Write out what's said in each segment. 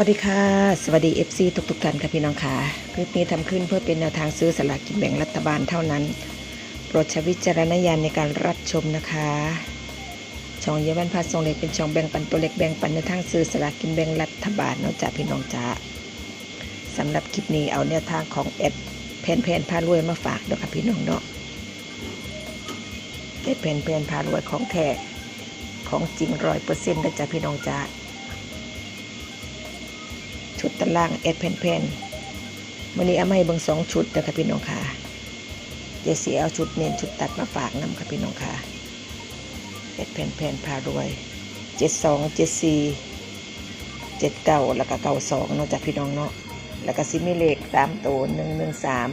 วัสดีค่ะ สวัสดี FC ทุกทุกๆท่านค่ะพี่น้องค่ะ คลิปนี้ทำขึ้นเพื่อเป็นแนวทางซื้อสลากกินแบ่งรัฐบาลเท่านั้น โปรดใช้วิจารณญาณในการรับชมนะคะ ช่องเยาวันพาทรงเล็กเป็นช่องแบ่งปันตัวเล็กแบ่งปันในทางซื้อสลากกินแบ่งรัฐบาลเนาะจ้ะพี่น้องจ้าสำหรับคลิปนี้เอาแนวทางของแอดแพนแพนพารวยมาฝากเด้อค่ะพี่น้องเนาะแอดแพนแพนพารวยของแท้ของจริงร้อยเปอร์เซ็นต์นะจ้ะพี่น้องจ้า ชุดตารางเอ็ดแผ่นแผ่นวันนี้เอามาให้เบิ่งสองชุดเด้อค่ะพี่น้องค่ะเจสีเอาชุดเน้นชุดตัดมาฝากนำค่ะพี่น้องค่ะเอ็ดแผ่นแผ่นพารวยเจ็ดสองเจ็ดสี่เจ็ดเก้าแล้วก็เก้าสองเนาะจากพี่น้องเนาะแล้วก็ซิมีเลขสามตัวหนึ่งหนึ่งสาม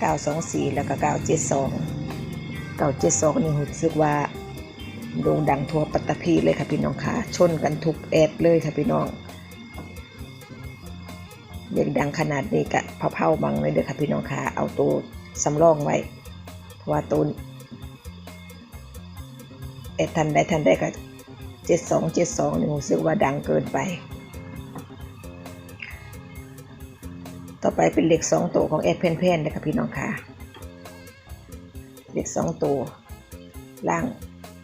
เก้าสองสี่แล้วก็เก้าเจ็ดสองเก้าเจ็ดสองนี่รู้สึกว่าโด่งดังทั่วปัตตภีเลยค่ะพี่น้องค่ะชนกันทุกแอดเลยค่ะพี่น้อง เด็กดังขนาดนี้กะเผาๆบังเลยเด้อค่ะพี่น้องค่ะเอาตัวสำรองไว้เพราะว่าตัวแอดทันได้ทันได้ก็เจ็ดสองเจ็ดสองนี่รู้สึกว่าดังเกินไป ต่อไปเป็นเหลขสองตัวของแอดเพนเพนเลยค่ะพี่น้องค่ะเลขสองตัวล่าง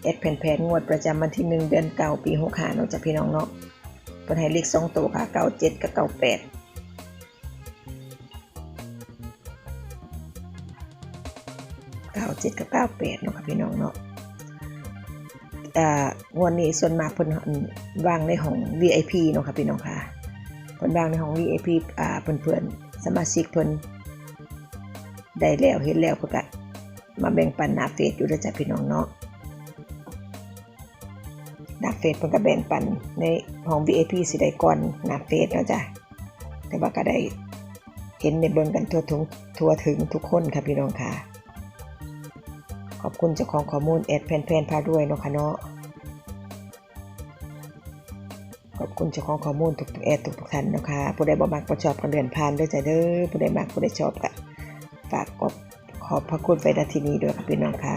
เอ็ดแผ่นแผ่นงวดประจำวันที่หนึ่งเดือนเก่าปีหกหาเนาะจากพี่น้องเนาะเพิ่นให้เลขสองตัวค่ะเก้าเจ็ดกับเก้าแปด เก้าเจ็ดกับเก้าแปดเนาะค่ะพี่น้องเนาะงวดนี้ส่วนมากเพิ่นอั่นวางในห้อง VIP เนาะค่ะพี่น้องค่ะเพิ่นวางในห้อง VIP อ่าเพื่อนๆสมาชิกเพิ่นได้แล้วเห็นแล้วเพิ่นก็มาแบ่งปันหน้าเฟซอยู่แล้วจ้ะพี่น้องเนาะหน้าเฟซเพิ่นก็แบ่งปันในห้อง VIP สิได้ก่อนหน้าเฟซเนาะจ้ะแต่ว่าก็ได้เห็นในเบิ่งกันทั่วถึงทั่วถึงทุกคนค่ะพี่น้องค่ะ ขอบคุณเจ้าของข้อมูลแอดแพนๆพาด้วยเนาะค่ะเนาะขอบคุณเจ้าของข้อมูลทุกๆแอดทุกๆท่านเนาะค่ะผู้ใดบ่มักบ่ชอบก็เลื่อนผ่านด้อจ้ะเด้อผู้ใดมักผู้ใดชอบก็ฝากกดขอบพระคุณไว้ณที่นี้ด้วยค่ะพี่น้องค่ะ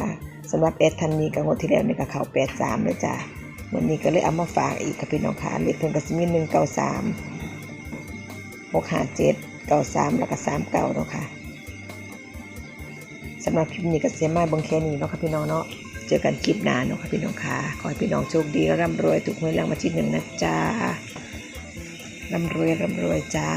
สำหรับแอดท่านนี้ก็งวดที่แล้วนี่ก็เข้า83เลยจ้ะวันนี้ก็เลยเอามาฝากอีกค่ะพี่น้องค่ะเลขเพิ่นก็สิมีหนึ่งเก้าสามหกห้าเจ็ดเก้าสามแล้วก็สามเก้าเนาะค่ะ สำหรับคลิปนี้ก็เสียมาบังแค่นี้เนาะค่ะพี่น้องเนาะเจอกันคลิปหน้าเนาะค่ะพี่น้องค่ะขอให้พี่น้องโชคดีร่ำรวยถูกหวยรางวัลที่หนึ่งนะจ๊ะร่ำรวยร่ำรวยจ้า